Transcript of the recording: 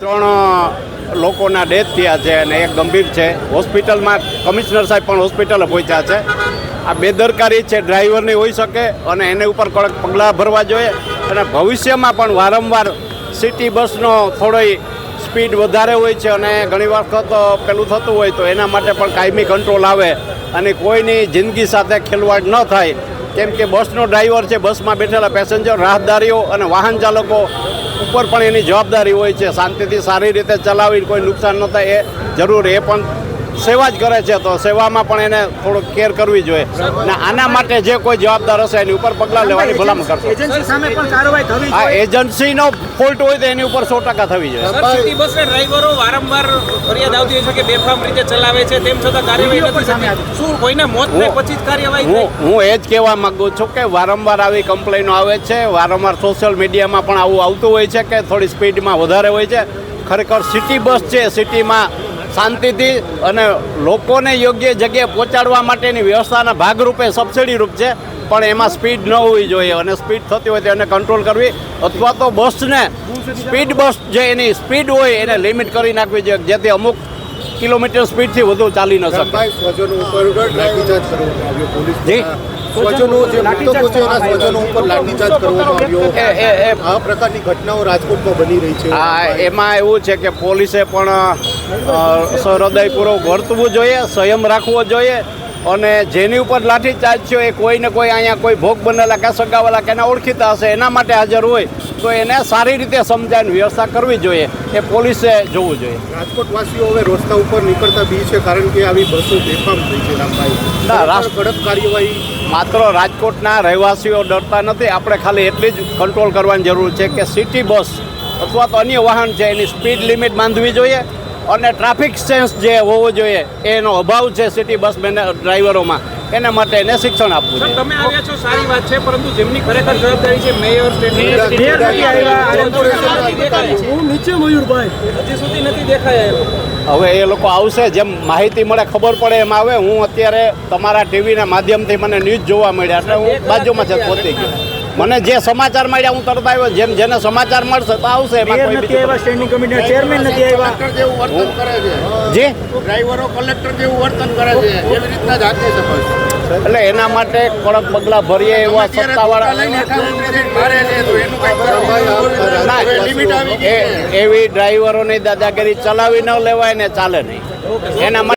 ત્રણ લોકોના ડેથ થયા છે અને એક ગંભીર છે. હોસ્પિટલમાં કમિશનર સાહેબ પણ હોસ્પિટલે પહોંચ્યા છે. આ બેદરકારી છે ડ્રાઈવરની હોઈ શકે અને એને ઉપર કડક પગલાં ભરવા જોઈએ અને ભવિષ્યમાં પણ વારંવાર સિટી બસનો થોડી સ્પીડ વધારે હોય છે અને ઘણી વખત પેલું થતું હોય તો એના માટે પણ કાયમી કંટ્રોલ આવે અને કોઈની જિંદગી સાથે ખેલવાડ ન થાય. કેમ કે બસનો ડ્રાઈવર છે, બસમાં બેઠેલા પેસેન્જર, રાહદારીઓ અને વાહન ચાલકો ઉપર પણ એની જવાબદારી હોય છે. શાંતિથી સારી રીતે ચલાવી કોઈ નુકસાન ન થાય, એ જરૂર. એ પણ સેવા જ કરે છે તો સેવામાં પણ એને થોડુંક કેર કરવી જોઈએ. ને આના માટે જે કોઈ જવાબદાર હશે એની ઉપર પગલાં લેવાની ભલામણ કરશે. એજન્સી સામે પણ કાર્યવાહી થવી આ એજન્સીનો ફોલ્ટ હોય તો એની ઉપર સો ટકા થવી જોઈએ. બસના ડ્રાઈવરો વારંવાર ફરિયાદ આવતી હોય છે કે બેફામ રીતે ચલાવે છે તેમ છતાં કાર્યવાહી નથી સામે થતી. શું કોઈના મોત હું- પછી જ કાર્યવાહી હું હું એ જ કહેવા માંગુ છું કે વારંવાર આવી કમ્પ્લેનો આવે છે વારંવાર સોશિયલ મીડિયામાં પણ આવું આવતું હોય છે કે થોડી સ્પીડમાં વધારે હોય છે. ખરેખર સિટી બસ છે સિટીમાં શાંતિથી અને લોકોને યોગ્ય જગ્યાએ પહોંચાડવા માટેની વ્યવસ્થાના ભાગરૂપે સબસિડી રૂપ છે. પણ એમાં સ્પીડ ન હોવી જોઈએ અને સ્પીડ થતી હોય તો એને કંટ્રોલ કરવી અથવા તો બસને સ્પીડ બસ જે એની સ્પીડ હોય એને લિમિટ કરી નાખવી જોઈએ જેથી અમુક કિલોમીટર સ્પીડથી વધુ ચાલી ન શકે. જી. સ્વજનો જે મૃતકો છે એના સ્વજનો ઉપર લાઠીચાર્જ કરવામાં આવ્યો. આ પ્રકારની ઘટનાઓ રાજકોટમાં બની રહી છે. હા એમાં એવું છે કે પોલીસે પણ હૃદયપૂર્વક વર્તવું જોઈએ સંયમ રાખવો જોઈએ અને જેની ઉપર લાઠીચાર્જ થયો એ કોઈને કોઈ અહીંયા કોઈ ભોગ બનેલા કે સગાવાલા કે એના ઓળખીતા હશે એના માટે હાજર હોય તો એને સારી રીતે સમજાવીને વ્યવસ્થા કરવી જોઈએ. એ પોલીસે જોવું જોઈએ. રાજકોટ વાસીઓ હવે રસ્તા ઉપર નીકળતા બી છે કારણ કે આવી બસો બેફામ થઈ છે રામભાઈ ના, રાષ્ટ્ર કડક કાર્યવાહી. માત્ર રાજકોટના રહેવાસીઓ ડરતા નથી. આપણે ખાલી એટલી જ કંટ્રોલ કરવાની જરૂર છે કે સિટી બસ અથવા તો અન્ય વાહન છે એની સ્પીડ લિમિટ બાંધવી જોઈએ અને ટ્રાફિક સેન્સ જે હોવો જોઈએ એનો અભાવ છે સિટી બસ મેને ડ્રાઈવરોમાં એના માટે એને શિક્ષણ આપવું છે તમે આવ્યા છો સારી વાત છે પરંતુ જેમની ખરેખર જવાબદારી છે મેયર સ્ટેટ મેયર નથી આવ્યા, હું નીચે મયુરભાઈ. હજી સુધી નથી દેખાયા હવે એ લોકો આવશે જેમ માહિતી મળે ખબર પડે એમ આવે. હું અત્યારે તમારા ટીવીના માધ્યમથી મને ન્યૂઝ જોવા મળ્યા એટલે હું બાજુમાં છે પહોંચી ગયો. મને જે સમાચાર મળ્યા હું તરત આવ્યો. જેમ જેને સમાચાર મળશે તો આવશે એમાં કોઈ નથી આવ્યા સ્ટેન્ડિંગ કમિટીના ચેરમેન નથી આવ્યા. કલેક્ટર જેવું વર્તન કરે છે. જી? ડ્રાઈવરો કલેક્ટર જેવું વર્તન કરે છે. એવી રીતના જ હાથે છે એટલે એના માટે કડક પગલાં ભરીએ એવા સત્તાવાળા મારે છે તો એનું કઈ ના, લિમિટ આવી ગઈ એ- એવી ડ્રાઈવરોની દાદાગીરી ચલાવી ન લેવાય ને ચાલે નહીં. એના માટે